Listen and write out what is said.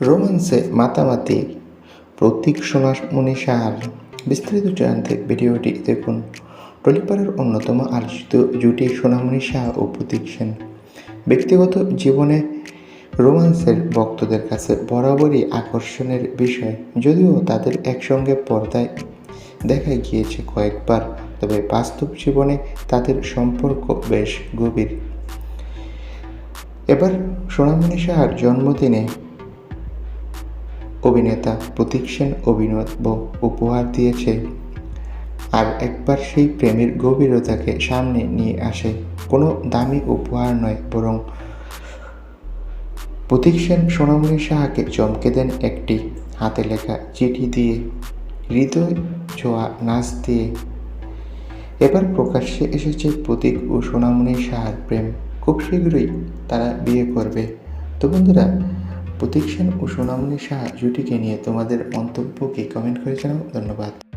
রোমান্সে মাতামাতি, প্রতীক সোনামণি সাহার বিস্তারিত জানতে ভিডিওটি দেখুন। টলিপাড়ার অন্যতম আলোচিত জুটি সোনামণি শাহ ও প্রতীক সেন। ব্যক্তিগত জীবনে রোমান্সের ভক্তদের কাছে বরাবরই আকর্ষণের বিষয়। যদিও তাদের একসঙ্গে পর্দায় দেখা গিয়েছে কয়েকবার, তবে বাস্তব জীবনে তাদের সম্পর্ক বেশ গভীর। এবার সোনামণি সাহার জন্মদিনে অভিনেতা প্রতীক সেন অভিনব উপহার দিয়েছে। আর একবার সেই প্রেমের গভীরতাকে সামনে নিয়ে আসে। কোনো দামি উপহার নয়, বরং প্রতীক সেন সোনামণি সাহাকে চমকে দেন একটি হাতে লেখা চিঠি দিয়ে। হৃদয় ছোঁয়া নাচ দিয়ে। এবার প্রকাশ্যে এসেছে প্রতীক ও সোনামণি সাহার প্রেম। খুব শীঘ্রই তারা বিয়ে করবে। তো বন্ধুরা প্রতীক সেন ও সোনামণি সাহা জুটিকে নিয়ে তোমাদের মন্তব্যকে কমেন্ট করে জানাও। ধন্যবাদ।